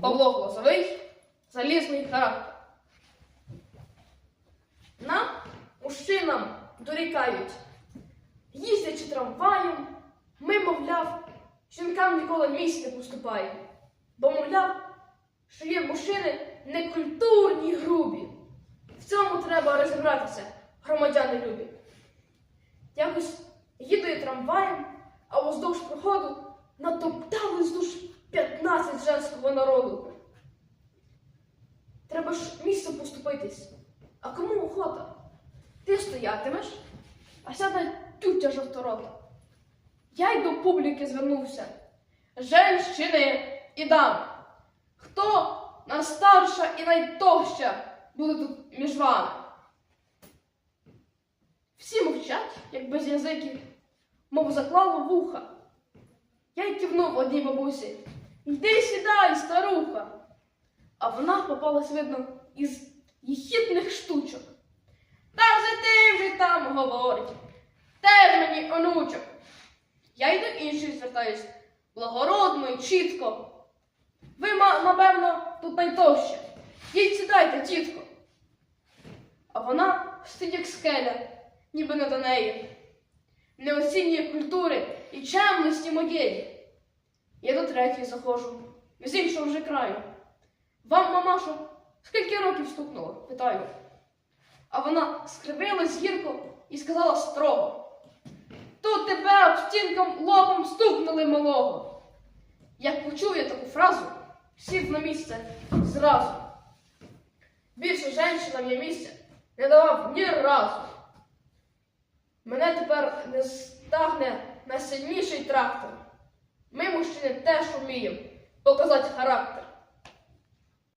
Павло Глазовий, залізний характер. Нам, мужчинам, дорікають, їздячи трамваєм, ми, мовляв, жінкам ніколи місць не поступає, бо, мовляв, що є мужчини некультурні грубі. В цьому треба розібратися, громадяни любі. Якось їду я трамваєм, а уздовж проходу натоптали здовж 15 женського народу. Треба ж місце поступитись. А кому охота? Ти стоятимеш, а сяде тютя жовторота. Я й до публіки звернувся. Женщини і дам. Хто найстарша і найтовща буде тут між вами? Всі мовчать, як без язиків, мов заклало вуха. Я й кивнув одній бабусі. Йди сідай, старуха. А вона попалась, видно, із їхітних штучок. Та вже ти вже там говорить. Теж мені онучок. Я й до інших звертаюсь благородно і чітко. Ви, напевно, тут найтовще. Їдь сідайте, тітко. А вона стоїть як скеля, ніби не до неї. Не оцінює культури і чемності моєї. До третьої заходжу, з іншого вже краю. Вам, мамашо, скільки років стукнуло? питаю. А вона скривилась гірко і сказала строго. Тут тебе об стінком лобом стукнули малого. Як почув я таку фразу, сів на місце зразу. Більше женщинам я місця не давав ні разу. Мене тепер не стагне найсильніший трактор. Ми, мужчини, теж вміємо показати характер.